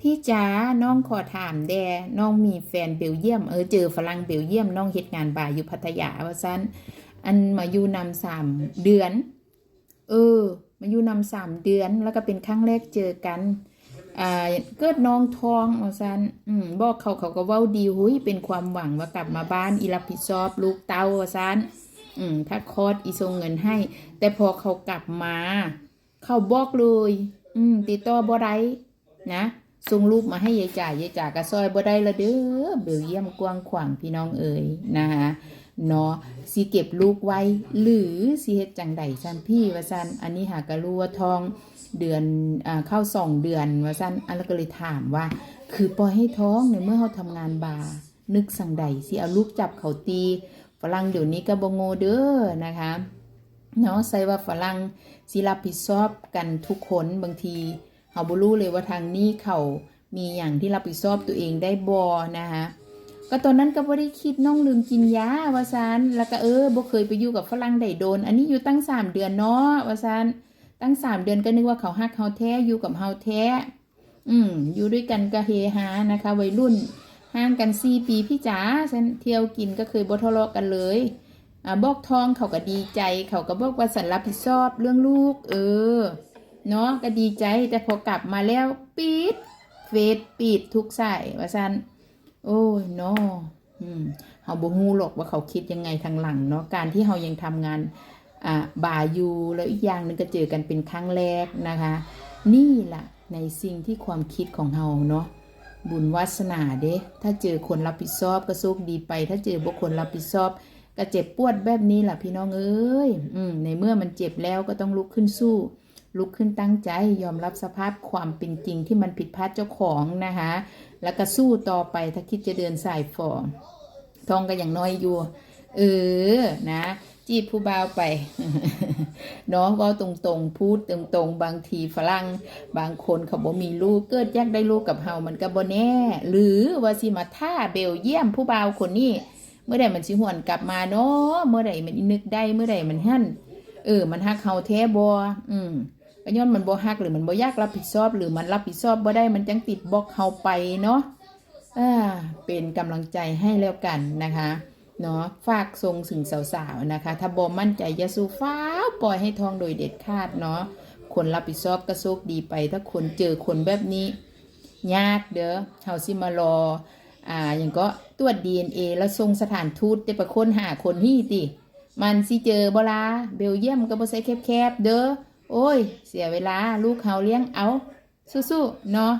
พี่จ๋าน้องขอถามแดน้องมีแฟนเบลเยียมเออเจอฝรั่งเบลเยียมน้องเฮ็ดงานบ่ายอยู่พัทยาว่าซั่นอันมาอยู่นำสามเดือน เออ มาอยู่นำสามเดือนแล้วก็เป็นครั้งแรกเจอกันอ่าเกิดน้องทองว่าซั่นอืมบอกเขาเขาก็เว้าดีหุยเป็นความหวังว่ากลับมาบ้านอีรับผิดชอบลูกเต้าว่าซั่นอืมถ้าคอดอีส่งเงินให้ แต่พอเขากลับมา เขาบอกเลย อืมติดต่อบ่ได้นะ ส่งรูปมาให้ยายจ่ายยายจ่าก็ซอยบ่ได้ละเด้อเบลเยี่ยมกว้างขวางพี่น้องเอ๋ยนะคะเนาะสิเก็บลูกไว้ หรือสิเฮ็ดจังใดซันพี่ว่าซันอันนี้หากะรู้ว่าทองเดือนอ่าเข้าสองเดือนว่าซันอันแล้วก็เลยถามว่า คือปล่อยให้ท้องในเมื่อเขาทำงานบาร์นึกสั่งใดสิเอาลูกจับเขาตีฝรั่งเดี๋ยวนี้ก็บ่โง่เด้อนะคะเนาะใส่ว่าฝรั่งสิรับผิดชอบกันทุกคนบางที เฮาบ่รู้เลยว่าทางนี้เขามีอย่างที่รับผิดชอบตัวเองได้บ่นะคะก็ตอนนั้นก็บ่ได้คิดน้องลืมกินยาวาซันแล้วก็เออบ่เคยไปอยู่กับฝรั่งได้โดน อันนี้อยู่ตั้งสามเดือนเนาะวาซันตั้งสามเดือนก็นึกว่าเขาฮักเฮาแท้อยู่กับเฮาแท้ อืมอยู่ด้วยกันก็เฮฮานะคะ วัยรุ่นห่างกันสี่ปีพี่จ๋าฉันเที่ยวกินก็เคยบ่ทะเลาะกันเลยอ่าบอกทองเขาก็ดีใจ เขาก็บอกว่าสันรับผิดชอบเรื่องลูก เออ เนาะก็ดีใจแต่พอกลับมาแล้วปิดเฟซปิดทุกใสายว่าซันโอ้ยเนาะอืมเฮาบ่ฮู้หรอกว่าเขาคิดยังไงทางหลังเนาะการที่เฮายังทำงานอ่าบ่าอยู่แล้วอีกอย่างหนึงก็เจอกันเป็นครั้งแรกนะคะ นี่ล่ะในสิ่งที่ความคิดของเฮาเนาะบุญวาสนาเด้ถ้าเจอคนรับผิดชอบก็โชคดีไป ถ้าเจอบุคคลรับผิดชอบก็เจ็บปวดแบบนี้แหละพี่น้องเอ้ยอืมในเมื่อมันเจ็บแล้วก็ต้องลุกขึ้นสู้ ลุกขึ้นตั้งใจยอมรับสภาพความเป็นจริงที่มันผิดพลาดเจ้าของนะคะ แล้วก็สู้ต่อไปถ้าคิดจะเดินสายฟอทองก็อย่างน้อยอยู่ เออนะ จีบผู้บ่าวไปเนาะว่าตรงๆ พูดตรงๆ บางทีฝรั่งบางคนเขาบ่มีลูกเกิดยากได้ลูกกับเฮามันก็บ่แน่ หรือว่าสิมาท่าเบลเยี่ยมผู้บ่าวคนนี้เมื่อใดมันสิหวนกลับมาเนาะเมื่อใดมันนึกได้เมื่อใดมันหั่นเออ มันฮักเฮาแท้บ่อืม ก็ย้อนมันบ่ฮักหรือมันบ่อยากรับผิดชอบ หรือมันรับผิดชอบบ่ได้มันจังติดบล็อกเฮาไปเนาะอ่าเป็นกำลังใจให้แล้วกันนะคะเนาะฝากทรงถึงสาวๆนะคะ ถ้าบ่มั่นใจอย่าสู้ฟ้าปล่อยให้ทองโดยเด็ดขาดเนาะคนรับผิดชอบก็โชคดีไป ถ้าคนเจอคนแบบนี้ ยากเด้อเฮาสิมารออ่าอย่างก็ตรวจ DNA แล้วส่งสถานทูตได้ประค้นหาคนที่ติ มันสิเจอบ่ลาเบลเยียมก็บ่ใส่แคบๆเด้อ โอ้ย เสียเวลาลูกเขาเลี้ยงเอาสู้ๆเนาะ